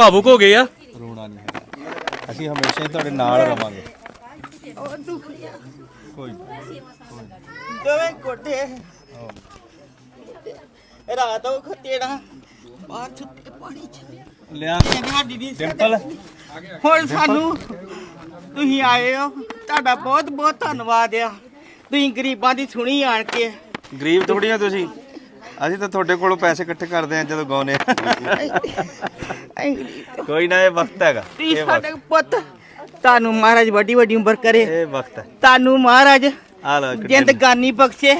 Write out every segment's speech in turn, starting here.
ਭਾਵੁਕ ਹੋ ਗਏ ਆ। ਰੋਣਾ ਨਹੀਂ ਹੈ ਅਸੀਂ ਹਮੇਸ਼ਾ ਹੀ ਤੁਹਾਡੇ ਨਾਲ ਰਵਾਂਗੇ। ਕੋਈ ਦੋਵੇਂ ਕੋਟੇ ਰਾਤ ਉਹ ਖਤੇੜਾ ਬਾਹਰ ਸੁੱਤੇ ਪਾਣੀ ਚ। ਲਿਆ। ਸਾਡੀ ਦੀ ਸਿੰਪਲ ਹੁਣ ਸਾਨੂੰ ਤੁਸੀਂ ਆਏ ਹੋ। ਤੁਹਾਡਾ ਬਹੁਤ ਬਹੁਤ ਧੰਨਵਾਦ ਆ। ਤੁਸੀਂ ਗਰੀਬਾਂ ਦੀ ਸੁਣੀ ਆਣ ਕੇ। ਗਰੀਬ ਥੋੜੀ ਆ ਤੁਸੀਂ। ਅਸੀਂ ਤਾਂ ਤੁਹਾਡੇ ਕੋਲੋਂ ਪੈਸੇ ਇਕੱਠੇ ਕਰਦੇ ਆ ਜਦੋਂ ਗਾਉਨੇ ਆ। ਕੋਈ ਨਾ ਇਹ ਵਕਤ ਹੈਗਾ। ਇਹ ਵਕਤ। ਸਾਡੇ ਪੁੱਤ ਤੁਹਾਨੂੰ ਮਹਾਰਾਜ ਵੱਡੀ ਵੱਡੀ ਉਮਰ ਕਰੇ। ਇਹ ਵਕਤ ਹੈ। ਤੁਹਾਨੂੰ ਮਹਾਰਾਜ ਆ ਲਓ ਇੱਕ dinner। ਜ਼ਿੰਦਗਾਨੀ ਬਖਸ਼ੇ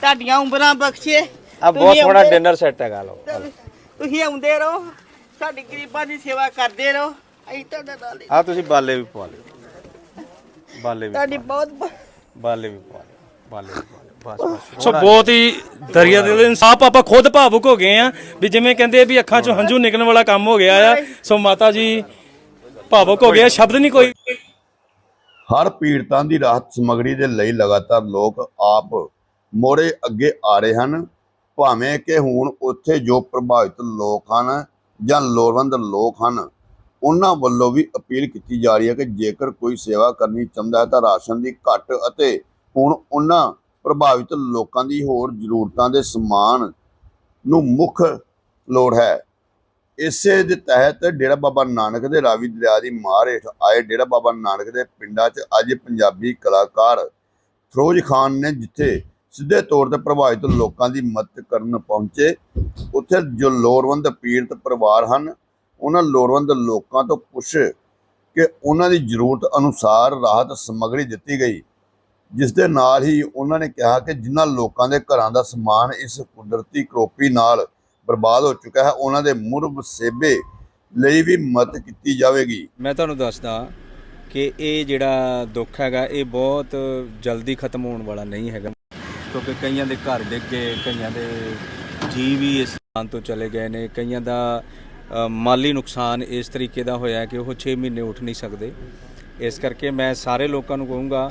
ਤੁਹਾਡੀਆਂ ਉਮਰਾਂ ਬਖਸ਼ੇ। ਆ ਬਹੁਤ ਤੁਸੀਂ ਆਉਂਦੇ- ਡਿਨਰ ਸੈੱਟ ਹੈਗਾ ਲਓ। ਤੁਸੀਂ ਆਉਂਦੇ ਰਹੋ ਸਾਡੀ ਗਰੀਬਾਂ ਦੀ ਸੇਵਾ ਕਰਦੇ ਰਹੋ। ਅਸੀਂ ਤੁਹਾਡਾ ਨਾਲ ਹੀ- ਆ ਤੁਸੀਂ ਬਾਲੇ ਵੀ ਪਵਾ ਲਿਓ। ਬਾਲੇ ਵੀ ਤੁਹਾਡੀ ਬਹੁਤ ਬਹੁਤ ਬਾਲੇ ਵੀ ਪਵਾ ਬਸ ਬਸ। ਸੋ ਬਹੁਤ ਹੀ ਦਰਿਆ ਦੇ ਇਨਸਾਫ ਆਪਾਂ ਖੁਦ ਭਾਵੁਕ ਹੋ ਗਏ ਆ ਵੀ ਜਿਵੇਂ ਕਹਿੰਦੇ ਆ ਵੀ ਅੱਖਾਂ 'ਚੋਂ ਹੰਝੂ ਨਿਕਲਣ ਵਾਲਾ ਕੰਮ ਹੋ ਗਿਆ ਆ। ਸੋ ਮਾਤਾ ਜੀ ਭਾਵੁਕ ਹੋ ਗਏ ਆ, ਸ਼ਬਦ ਨਹੀਂ ਕੋਈ। ਹਰ ਪੀੜਤਾਂ ਦੀ ਰਾਹਤ ਸਮਗਰੀ ਦੇ ਲਈ ਲਗਾਤਾਰ ਲੋਕ ਆਪ ਮੋੜੇ ਅੱਗੇ ਆ ਰਹੇ ਹਨ ਭਾਵੇਂ ਕਿ ਹੁਣ ਉੱਥੇ ਜੋ ਪ੍ਰਭਾਵਿਤ ਲੋਕ ਹਨ ਜਾਂ ਲੋੜਵੰਦ ਲੋਕ ਹਨ ਉਹਨਾਂ ਵੱਲੋਂ ਵੀ ਅਪੀਲ ਕੀਤੀ ਜਾ ਰਹੀ ਹੈ ਕਿ ਜੇਕਰ ਕੋਈ ਸੇਵਾ ਕਰਨੀ ਚਾਹੁੰਦਾ ਹੈ ਤਾਂ ਰਾਸ਼ਨ ਦੀ ਘੱਟ ਅਤੇ ਹੁਣ ਉਹਨਾਂ ਪ੍ਰਭਾਵਿਤ ਲੋਕਾਂ ਦੀ ਹੋਰ ਜ਼ਰੂਰਤਾਂ ਦੇ ਸਮਾਨ ਨੂੰ ਮੁੱਖ ਲੋੜ ਹੈ। ਇਸੇ ਦੇ ਤਹਿਤ ਡੇਰਾ ਬਾਬਾ ਨਾਨਕ ਦੇ ਰਾਵੀ ਦਰਿਆ ਦੀ ਮਾਰ ਹੇਠ ਆਏ ਡੇਰਾ ਬਾਬਾ ਨਾਨਕ ਦੇ ਪਿੰਡਾਂ 'ਚ ਅੱਜ ਪੰਜਾਬੀ ਕਲਾਕਾਰ ਫਿਰੋਜ਼ ਖਾਨ ਨੇ ਜਿੱਥੇ ਸਿੱਧੇ ਤੌਰ ਤੇ ਪ੍ਰਭਾਵਿਤ ਲੋਕਾਂ ਦੀ ਮਦਦ ਕਰਨ ਪਹੁੰਚੇ, ਉੱਥੇ ਜੋ ਲੋੜਵੰਦ ਪੀੜਤ ਪਰਿਵਾਰ ਹਨ, ਉਹਨਾਂ ਲੋੜਵੰਦ ਲੋਕਾਂ ਤੋਂ ਪੁੱਛ ਕਿ ਉਹਨਾਂ ਦੀ ਜ਼ਰੂਰਤ ਅਨੁਸਾਰ ਰਾਹਤ ਸਮੱਗਰੀ ਦਿੱਤੀ ਗਈ। ਜਿਸ ਦੇ ਨਾਲ ਹੀ ਉਹਨਾਂ ਨੇ ਕਿਹਾ ਕਿ ਜਿਨ੍ਹਾਂ ਲੋਕਾਂ ਦੇ ਘਰਾਂ ਦਾ ਸਮਾਨ ਇਸ ਕੁਦਰਤੀ ਕਰੋਪੀ ਨਾਲ ਬਰਬਾਦ ਹੋ ਚੁੱਕਾ ਹੈ, ਉਹਨਾਂ ਦੇ ਮੁਰਬ ਸੇਬੇ ਲਈ ਵੀ ਮਦਦ ਕੀਤੀ ਜਾਵੇਗੀ। ਮੈਂ ਤੁਹਾਨੂੰ ਦੱਸਦਾ ਕਿ ਇਹ ਜਿਹੜਾ ਦੁੱਖ ਹੈਗਾ, ਇਹ ਬਹੁਤ ਜਲਦੀ ਖਤਮ ਹੋਣ ਵਾਲਾ ਨਹੀਂ ਹੈਗਾ। ਕਿਉਂਕਿ ਕਈਆਂ ਦੇ ਘਰ ਡਿੱਗ ਗਏ, ਕਈਆਂ ਦੇ ਜੀ ਵੀ ਇਸ ਸਥਾਨ ਤੋਂ ਚਲੇ ਗਏ ਨੇ, ਕਈਆਂ ਦਾ ਮਾਲੀ ਨੁਕਸਾਨ ਇਸ ਤਰੀਕੇ ਦਾ ਹੋਇਆ ਕਿ ਉਹ 6 ਮਹੀਨੇ ਉੱਠ ਨਹੀਂ ਸਕਦੇ। ਇਸ ਕਰਕੇ ਮੈਂ ਸਾਰੇ ਲੋਕਾਂ ਨੂੰ ਕਹੂੰਗਾ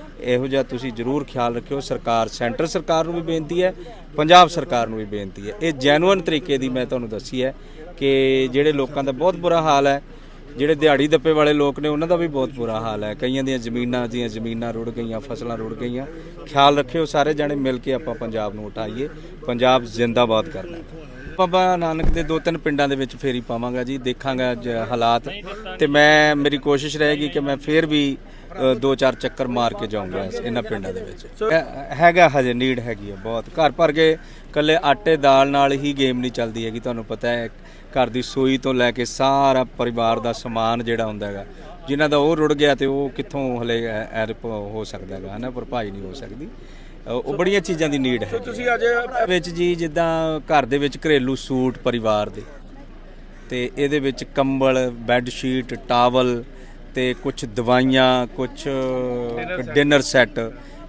ਇਹੋ ਜਿਹਾ ਤੁਸੀਂ ਜ਼ਰੂਰ ਖਿਆਲ ਰੱਖਿਓ। ਸਰਕਾਰ, ਸੈਂਟਰ ਸਰਕਾਰ ਨੂੰ ਵੀ ਬੇਨਤੀ ਹੈ, ਪੰਜਾਬ ਸਰਕਾਰ ਨੂੰ ਵੀ ਬੇਨਤੀ ਹੈ। ਇਹ ਜੈਨੂਇਨ ਤਰੀਕੇ ਦੀ ਮੈਂ ਤੁਹਾਨੂੰ ਦੱਸੀ ਹੈ ਕਿ ਜਿਹੜੇ ਲੋਕਾਂ ਦਾ ਬਹੁਤ ਬੁਰਾ ਹਾਲ ਹੈ, ਜਿਹੜੇ ਦਿਹਾੜੀ ਦੱਪੇ ਵਾਲੇ ਲੋਕ ਨੇ, ਉਹਨਾਂ ਦਾ ਵੀ ਬਹੁਤ ਬੁਰਾ ਹਾਲ ਹੈ। ਕਈਆਂ ਦੀਆਂ ਜ਼ਮੀਨਾਂ ਦੀਆਂ ਜ਼ਮੀਨਾਂ ਰੁੜ ਗਈਆਂ, ਫਸਲਾਂ ਰੁੜ ਗਈਆਂ। ਖਿਆਲ ਰੱਖਿਓ ਸਾਰੇ ਜਾਣੇ ਮਿਲ ਕੇ ਆਪਾਂ ਪੰਜਾਬ ਨੂੰ ਉਠਾਈਏ। ਪੰਜਾਬ ਜ਼ਿੰਦਾਬਾਦ ਕਰਨਾ ਬਾਬਾ ਨਾਨਕ ਦੇ ਦੋ ਤਿੰਨ ਪਿੰਡਾਂ ਦੇ ਵਿੱਚ ਫੇਰੀ ਪਾਵਾਂਗਾ ਜੀ, ਦੇਖਾਂਗਾ ਅੱਜ ਹਾਲਾਤ। ਤੇ ਮੈਂ, ਮੇਰੀ ਕੋਸ਼ਿਸ਼ ਰਹੇਗੀ ਕਿ ਮੈਂ ਫੇਰ ਵੀ ਦੋ ਚਾਰ ਚੱਕਰ ਮਾਰ ਕੇ ਜਾਊਂਗਾ ਇਹਨਾਂ ਪਿੰਡਾਂ ਦੇ ਵਿੱਚ। ਹੈਗਾ ਹਜੇ ਨੀਡ ਹੈਗੀ ਹੈ ਬਹੁਤ। ਘਰ ਭਰ ਕੇ ਕੱਲੇ ਆਟੇ ਦਾਲ ਨਾਲ ਹੀ ਗੇਮ ਨਹੀਂ ਚੱਲਦੀ ਹੈਗੀ ਤੁਹਾਨੂੰ ਪਤਾ ਹੈ। ਘਰ ਦੀ ਸੂਈ ਤੋਂ ਲੈ ਕੇ ਸਾਰਾ ਪਰਿਵਾਰ ਦਾ ਸਮਾਨ ਜਿਹੜਾ ਹੁੰਦਾ ਹੈਗਾ ਜਿਨ੍ਹਾਂ ਦਾ ਉਹ ਰੁੜ ਗਿਆ ਤੇ ਉਹ ਕਿੱਥੋਂ ਹਲੇ ਐਰਪ ਹੋ ਸਕਦਾ ਹੈਗਾ ਹਨਾ? ਭਰਪਾਈ ਨਹੀਂ ਹੋ ਸਕਦੀ। ਉਹ ਬੜੀਆਂ ਚੀਜ਼ਾਂ ਦੀ ਨੀਡ ਹੈ ਤੁਸੀਂ ਅੱਜ ਵਿੱਚ ਜੀ ਜਿੱਦਾਂ ਘਰ ਦੇ ਵਿੱਚ ਘਰੇਲੂ ਸੂਟ ਪਰਿਵਾਰ ਦੇ ਤੇ ਇਹਦੇ ਵਿੱਚ ਕੰਬਲ ਬੈੱਡ ਸ਼ੀਟ ਟਾਵਲ ਤੇ ਕੁਝ ਦਵਾਈਆਂ ਕੁਝ ਡਿਨਰ ਸੈੱਟ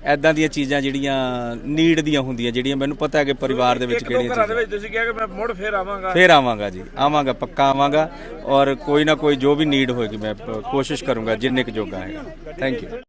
ਐਦਾਂ ਦੀਆਂ ਚੀਜ਼ਾਂ ਜਿਹੜੀਆਂ ਨੀਡ ਦੀਆਂ ਹੁੰਦੀਆਂ ਜਿਹੜੀਆਂ ਮੈਨੂੰ ਪਤਾ ਹੈ ਕਿ ਪਰਿਵਾਰ ਦੇ ਵਿੱਚ ਕਿਹੜੀਆਂ ਚੀਜ਼ਾਂ ਵਿੱਚ ਤੁਸੀਂ ਕਿਹਾ ਕਿ ਮੈਂ ਮੁੜ ਫੇਰ ਆਵਾਂਗਾ। ਫੇਰ ਆਵਾਂਗਾ ਜੀ ਆਵਾਂਗਾ ਪੱਕਾ ਆਵਾਂਗਾ। ਔਰ ਕੋਈ ਨਾ ਕੋਈ ਜੋ ਵੀ ਨੀਡ ਹੋਏਗੀ ਮੈਂ ਕੋਸ਼ਿਸ਼ ਕਰੂੰਗਾ ਜਿੰਨੇ ਕੁ ਜੋਗਾ ਹੈ। Thank you